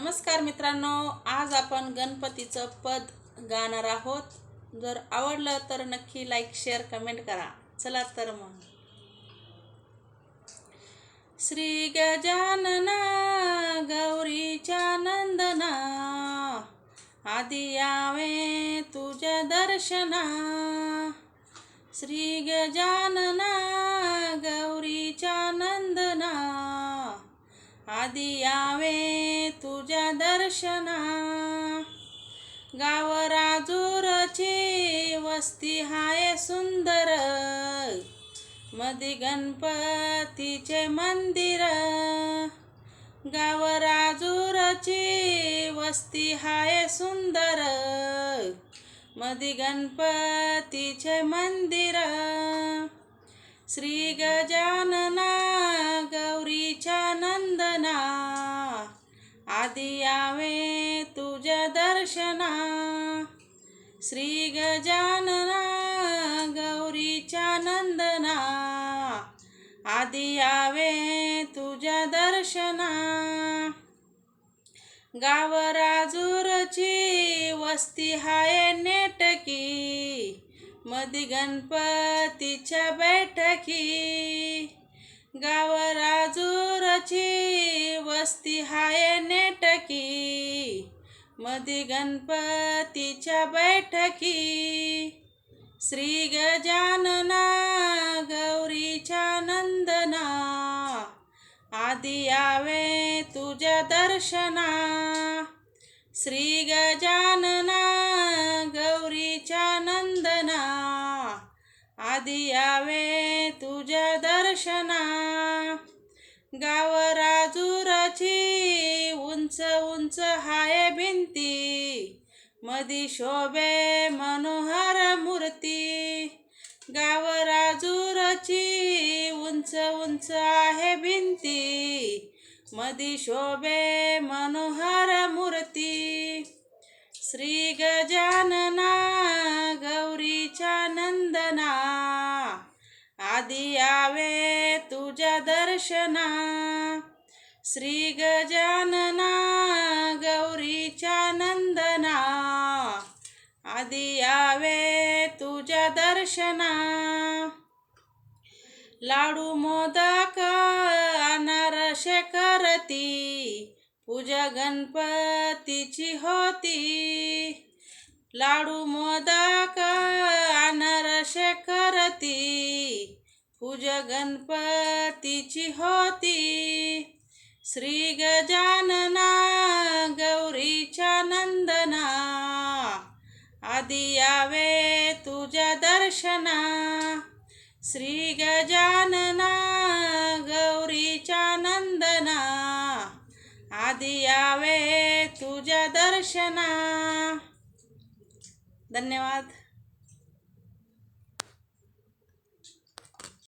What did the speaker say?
नमस्कार मित्रांनो आज आपण गणपतीचं पद गाणार आहोत. जर आवडलं तर नक्की लाईक शेअर कमेंट करा. चला तर मग. श्री गजानना गौरीच्या नंदना आधी यावे तुझ्या दर्शना. श्री गजानना गौरीच्या नंदना आधी या दर्शना. गावराजूरची वस्ती हाय सुंदर. मधी गणपतीचे मंदिर. गावराजूरची वस्ती हाय सुंदर. मधी गणपतीचे मंदिर. श्री गजानना गौरी आधी यावे तुझ्या दर्शना. श्री गजानना गौरीच्या नंदना. आधी यावे तुझ्या दर्शना. गावराजूरची वस्ती हाय नेटकी. मधी गणपतीच्या बैठकी. गाव राजूरची वस्ती हाय नेटकी. मधी गणपतीच्या बैठकी. श्री गजानना गौरीच्या नंदना. आधी यावे तुझ्या दर्शना. श्री गजानना गौरीच्या नंदना. आधी यावे तुझ्या दर्शना. गाव राजुराची उंच उंच हाय भिंती मधी शोभे मनोहर मूर्ती. गाव राजूरची उंच उंच आहे भिंती मधी शोभे मनोहर मूर्ती. श्री गजानना गौरीच्या नंदना आधी आवे दर्शना। श्री गजानना गौरीच्या नंदना आधी यावे तुझ्या दर्शना। लाडू मोदक अनारसे करती पूजा गणपतीची होती। लाडू मोदक अनारसे करती पूजा गणपतीची होती. श्री गजानना गौरीच्या नंदना. आधी यावे तुझ्या दर्शना. श्री गजानना गौरीच्या नंदना. आधी यावे तुझ्या दर्शना. धन्यवाद.